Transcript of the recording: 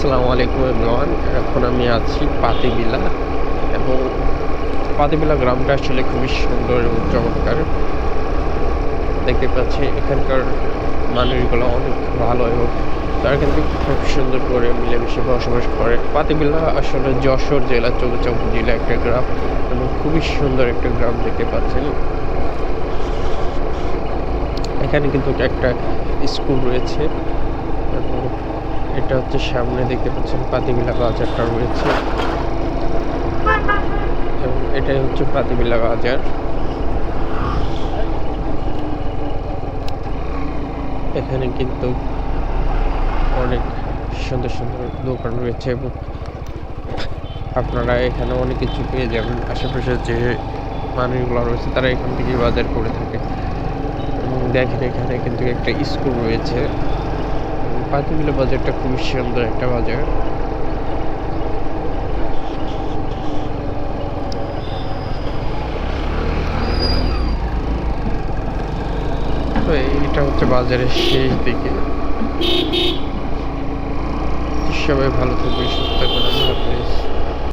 আসসালামু আলাইকুম এভরিওয়ান। এখন আমি আছি পাতিবিলা এবং পাতিবিলা গ্রামটা আসলে খুবই সুন্দর এবং চমৎকার। দেখতে পাচ্ছি এখানকার মানুষগুলো অনেক ভালো এবং তারা কিন্তু খুব সুন্দর করে মিলেমিশে বসবাস করে। পাতিবিলা আসলে যশোর জেলা চৌচক জেলা একটা গ্রাম এবং খুবই সুন্দর একটা গ্রাম দেখতে পাচ্ছেন। এখানে কিন্তু একটা স্কুল রয়েছে। এটা হচ্ছে সামনে দেখতে পাচ্ছেন পাতিবিলা বাজারটা রয়েছে। এবং এটাই হচ্ছে পাতিবিলা বাজার এখানে কিন্তু অনেক সুন্দর সুন্দর দোকান রয়েছে এবং আপনারা এখানে অনেক কিছু পেয়ে যাবেন। আশেপাশে যে মানুষগুলো রয়েছে, তারা এখান থেকে বাজার করে থাকে। এবং দেখেন এখানে কিন্তু একটা স্কুল রয়েছে। পাতিবিলা বাজারটা খুবই সুন্দর একটা বাজার। তো হচ্ছে বাজারের শেষ দিকে। সবাই ভালো থাকবে সুস্থ করে আল্লাহ